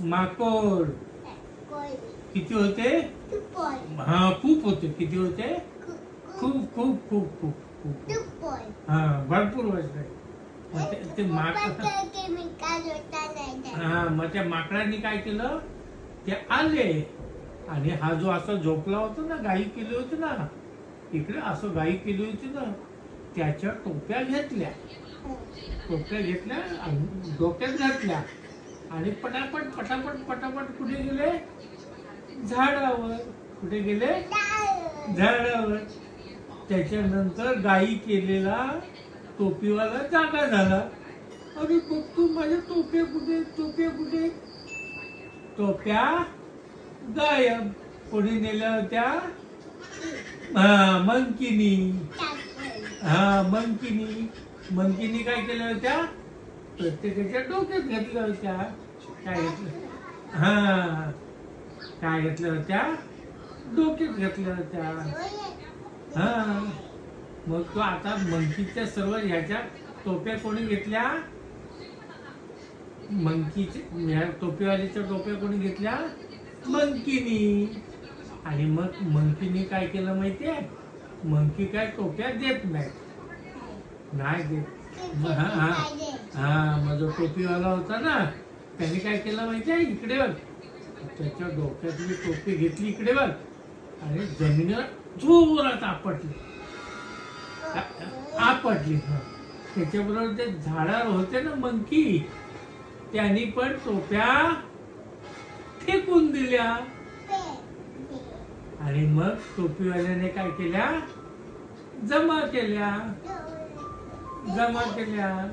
माकोड. किती होते? हा खूप होते. किती होते? खूप खूप खूप खूप खूप. हा भरपूर वाजले. ते माकड हा मग त्या माकडांनी काय केलं? ते आले. आणि हा जो असा झोपला होता ना गाई केली होती ना इकडे असं गाई केली होती ना त्याच्या टोप्या घेतल्या. टोप्या घेतल्या आणि डोक्यात घातल्या. आणि पटापट पटापट पटापट कुठे गेले? झाडावर. कुठे गेले? झाडावर. त्याच्यानंतर गाई केलेला टोपीवाला जागा झाला. अरे बघतो माझ्या टोप्या कुठे? टोप्या कुठे? टोप्या गायब. कोणी नेल्या होत्या हा मंकिनी. हा मंकिनी. मंकिनी काय केल्या होत्या? प्रत्येकाच्या डोक्यात घेतल्या होत्या. काय घेतलं? हा. काय घेतल्या होत्या डोक्यात घेतल्या होत्या हा. मग तो आता मंकीच्या सर्व ह्याच्या टोप्या कोणी घेतल्या? मंकीच्या ह्या टोपीवालीच्या टोप्या कोणी घेतल्या? मंकीनी. आणि मग मंकीनी काय केलं माहितीये? मंकी काय टोप्या देत नाही. नाही देत. हा हा. हा मग जो टोपीवाला होता ना त्याने काय केलं माहितीये इकडे बघ. त्याच्या डोक्यातली टोपी घेतली इकडे बघ. आणि जमिनीवर जोरात आपटली. आपटली. हा. त्याच्याबरोबर ते झाडावर होते ना मंकी त्यांनी पण टोप्या फेकून दिल्या. आणि मग टोपीवाल्याने काय केल्या? जमा केल्या. जमा केल्या.